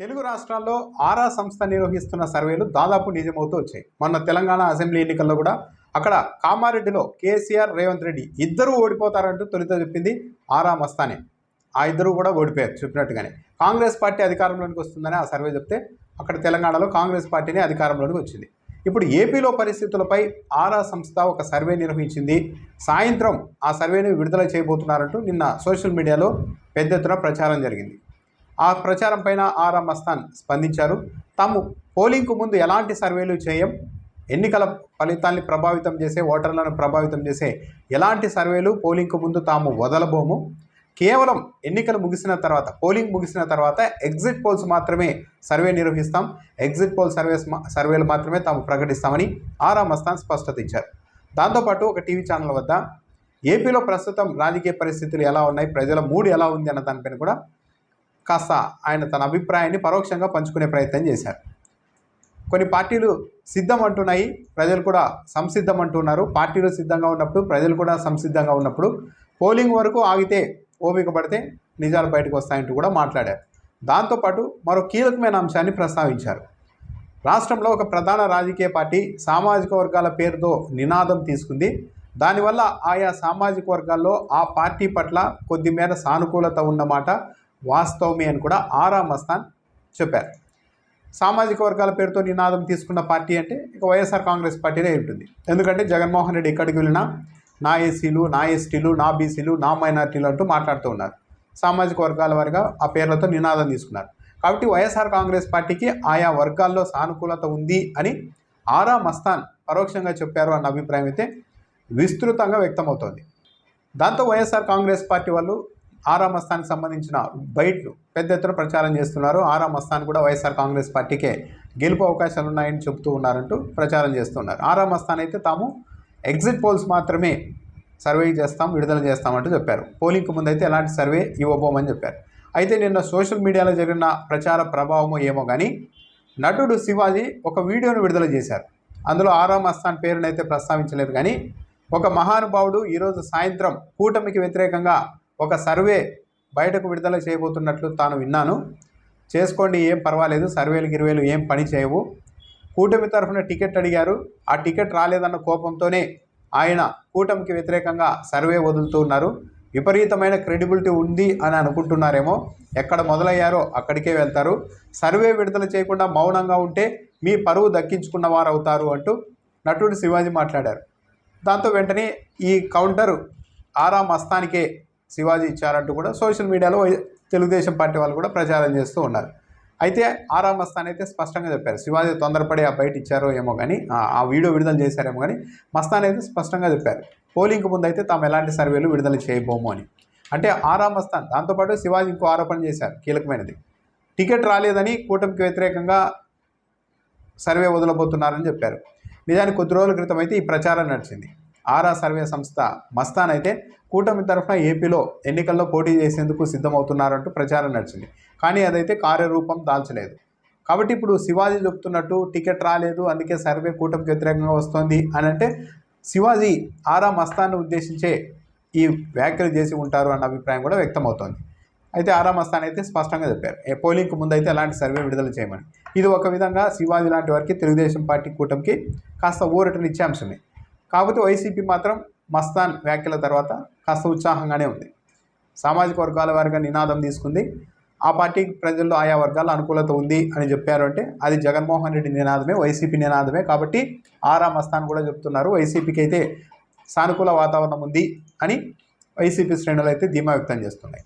తెలుగు రాష్ట్రాల్లో ఆరా సంస్థ నిర్వహిస్తున్న సర్వేలు దాదాపు నిజమవుతూ వచ్చాయి. మొన్న తెలంగాణ అసెంబ్లీ ఎన్నికల్లో కూడా అక్కడ కామారెడ్డిలో కేసీఆర్ రేవంత్ రెడ్డి ఇద్దరూ ఓడిపోతారంటూ తొలిత చెప్పింది ఆరా మస్తానే. ఆ ఇద్దరు కూడా ఓడిపోయారు చెప్పినట్టుగానే. కాంగ్రెస్ పార్టీ అధికారంలోకి వస్తుందని ఆ సర్వే చెప్తే అక్కడ తెలంగాణలో కాంగ్రెస్ పార్టీనే అధికారంలోకి వచ్చింది. ఇప్పుడు ఏపీలో పరిస్థితులపై ఆరా సంస్థ ఒక సర్వే నిర్వహించింది. సాయంత్రం ఆ సర్వేను విడుదల చేయబోతున్నారంటూ నిన్న సోషల్ మీడియాలో పెద్ద ఎత్తున ప్రచారం జరిగింది. ఆ ప్రచారం పైన ఆరా మస్తాన్ స్పందించారు. తాము పోలింగ్కు ముందు ఎలాంటి సర్వేలు చేయం? ఎన్నికల ఫలితాల్ని ప్రభావితం చేసే ఓటర్లను ప్రభావితం చేసే ఎలాంటి సర్వేలు పోలింగ్కు ముందు తాము వదలబోము? కేవలం ఎన్నికలు ముగిసిన తర్వాత పోలింగ్ ముగిసిన తర్వాత ఎగ్జిట్ పోల్స్ మాత్రమే సర్వే నిర్వహిస్తాం. ఎగ్జిట్ పోల్ సర్వేస్ మా- సర్వేలు మాత్రమే తాము ప్రకటిస్తామని ఆరా మస్తాన్ స్పష్టత ఇచ్చారు దాంతోపాటు ఒక టీవీ ఛానల్ వద్ద ఏపీలో ప్రస్తుతం రాజకీయ పరిస్థితులు ఎలా ఉన్నాయి? ప్రజల మూడు ఎలా ఉంది అన్న దానిపైన కూడా కాస్త ఆయన తన అభిప్రాయాన్ని పరోక్షంగా పంచుకునే ప్రయత్నం చేశారు. కొన్ని పార్టీలు సిద్ధం అంటున్నాయి ప్రజలు కూడా సంసిద్ధం అంటున్నారు. పార్టీలు సిద్ధంగా ఉన్నప్పుడు ప్రజలు కూడా సంసిద్ధంగా ఉన్నప్పుడు పోలింగ్ వరకు ఆగితే ఓపిక పడితే నిజాలు బయటకు వస్తాయంటూ కూడా మాట్లాడారు. దాంతోపాటు మరో కీలకమైన అంశాన్ని ప్రస్తావించారు. రాష్ట్రంలో ఒక ప్రధాన రాజకీయ పార్టీ సామాజిక వర్గాల పేరుతో నినాదం తీసుకుంది. దానివల్ల ఆయా సామాజిక వర్గాల్లో ఆ పార్టీ పట్ల కొద్ది మేర సానుకూలత ఉన్నమాట. వాస్తవమే అని కూడా ఆరా మస్తాన్ చెప్పారు. సామాజిక వర్గాల పేరుతో నినాదం తీసుకున్న పార్టీ అంటే ఇక వైఎస్ఆర్ కాంగ్రెస్ పార్టీనే ఉంటుంది. ఎందుకంటే జగన్మోహన్ రెడ్డి ఎక్కడికి వెళ్ళినా నా ఎస్సీలు నా ఎస్టీలు నా బీసీలు నా మైనార్టీలు అంటూ మాట్లాడుతూ ఉన్నారు. సామాజిక వర్గాల వారిగా ఆ పేర్లతో నినాదం తీసుకున్నారు. కాబట్టి వైఎస్ఆర్ కాంగ్రెస్ పార్టీకి ఆయా వర్గాల్లో సానుకూలత ఉంది అని ఆరా మస్తాన్ పరోక్షంగా చెప్పారు అన్న అభిప్రాయం అయితే విస్తృతంగా వ్యక్తమవుతోంది. దాంతో వైఎస్ఆర్ కాంగ్రెస్ పార్టీ వాళ్ళు ఆరామస్థాన్కి సంబంధించిన బయట్లు పెద్ద ఎత్తున ప్రచారం చేస్తున్నారు. ఆరా మస్తాన్ కూడా వైఎస్ఆర్ కాంగ్రెస్ పార్టీకే గెలుపు అవకాశాలు ఉన్నాయని చెబుతూ ఉన్నారంటూ ప్రచారం చేస్తున్నారు. ఆరా మస్తాన్ అయితే తాము ఎగ్జిట్ పోల్స్ మాత్రమే సర్వే చేస్తాం విడుదల చేస్తామంటూ చెప్పారు. పోలింగ్కు ముందు అయితే ఎలాంటి సర్వే ఇవ్వబోమని చెప్పారు. అయితే నిన్న సోషల్ మీడియాలో జరిగిన ప్రచార ప్రభావమో ఏమో కానీ నటుడు శివాజీ ఒక వీడియోను విడుదల చేశారు. అందులో ఆరామ్ అస్థాన్ పేరునైతే ప్రస్తావించలేదు కానీ ఒక మహానుభావుడు ఈరోజు సాయంత్రం కూటమికి వ్యతిరేకంగా ఒక సర్వే బయటకు విడుదల చేయబోతున్నట్లు తాను విన్నాను. చేసుకోండి ఏం పర్వాలేదు. సర్వేలు గిరివేలు ఏం పని చేయవు. కూటమి తరఫున టికెట్ అడిగారు. ఆ టికెట్ రాలేదన్న కోపంతోనే ఆయన కూటమికి వ్యతిరేకంగా సర్వే వదులుతూ ఉన్నారు. విపరీతమైన క్రెడిబిలిటీ ఉంది అని అనుకుంటున్నారేమో. ఎక్కడ మొదలయ్యారో అక్కడికే వెళ్తారు. సర్వే విడుదల చేయకుండా మౌనంగా ఉంటే మీ పరువు దక్కించుకున్న వారు అవుతారు అంటూ నటుడు శివాజీ మాట్లాడారు. దాంతో వెంటనే ఈ కౌంటర్ ఆరా మస్తానికే శివాజీ ఇచ్చారంటూ కూడా సోషల్ మీడియాలో తెలుగుదేశం పార్టీ వాళ్ళు కూడా ప్రచారం చేస్తూ ఉన్నారు. అయితే ఆరా మస్తాన్ అయితే స్పష్టంగా చెప్పారు. శివాజీ తొందరపడి ఆ బయట ఇచ్చారో ఏమో కానీ ఆ- వీడియో విడుదల చేశారేమో కానీ మస్తాన్ అయితే స్పష్టంగా చెప్పారు. పోలింగ్కు ముందు అయితే తాము ఎలాంటి సర్వేలు విడుదల చేయబోము అని. అంటే ఆరా మస్తాన్ దాంతోపాటు శివాజీ ఇంకో ఆరోపణ చేశారు కీలకమైనది. టికెట్ రాలేదని కూటమికి వ్యతిరేకంగా సర్వే వదలబోతున్నారని చెప్పారు. నిజానికి కొద్ది రోజుల క్రితం అయితే ఈ ప్రచారం నడిచింది. ఆరా సర్వే సంస్థ మస్తాన్ అయితే కూటమి తరఫున ఏపీలో ఎన్నికల్లో పోటీ చేసేందుకు సిద్ధమవుతున్నారంటూ ప్రచారం నడిచింది. కానీ అదైతే కార్యరూపం దాల్చలేదు. కాబట్టి ఇప్పుడు శివాజీ చెప్తున్నట్టు టికెట్ రాలేదు అందుకే సర్వే కూటమికి వ్యతిరేకంగా వస్తోంది అని అంటే శివాజీ ఆరా మస్తాన్ని ఉద్దేశించే ఈ వ్యాఖ్యలు చేసి ఉంటారు అన్న అభిప్రాయం కూడా వ్యక్తమవుతోంది. అయితే ఆరా మస్తాన్ అయితే స్పష్టంగా చెప్పారు. ఏ పోలింగ్కు ముందు అయితే అలాంటి సర్వే విడుదల చేయమని. ఇది ఒక విధంగా శివాజీ లాంటి వారికి తెలుగుదేశం పార్టీ కూటమికి కాస్త ఊరటనిచ్చే అంశమే. కాకపోతే వైసీపీ మాత్రం మస్తాన్ వ్యాఖ్యల తర్వాత కాస్త ఉత్సాహంగానే ఉంది. సామాజిక వర్గాల వారిగా నినాదం తీసుకుంది. ఆ పార్టీ ప్రజల్లో ఆయా వర్గాల అనుకూలత ఉంది అని చెప్పారు అంటే అది జగన్మోహన్ రెడ్డి నినాదమే వైసీపీ నినాదమే కాబట్టి ఆరా మస్తాన్ కూడా చెప్తున్నారు. వైసీపీకి అయితే సానుకూల వాతావరణం ఉంది అని వైసీపీ శ్రేణులు అయితే ధీమా వ్యక్తం చేస్తున్నాయి.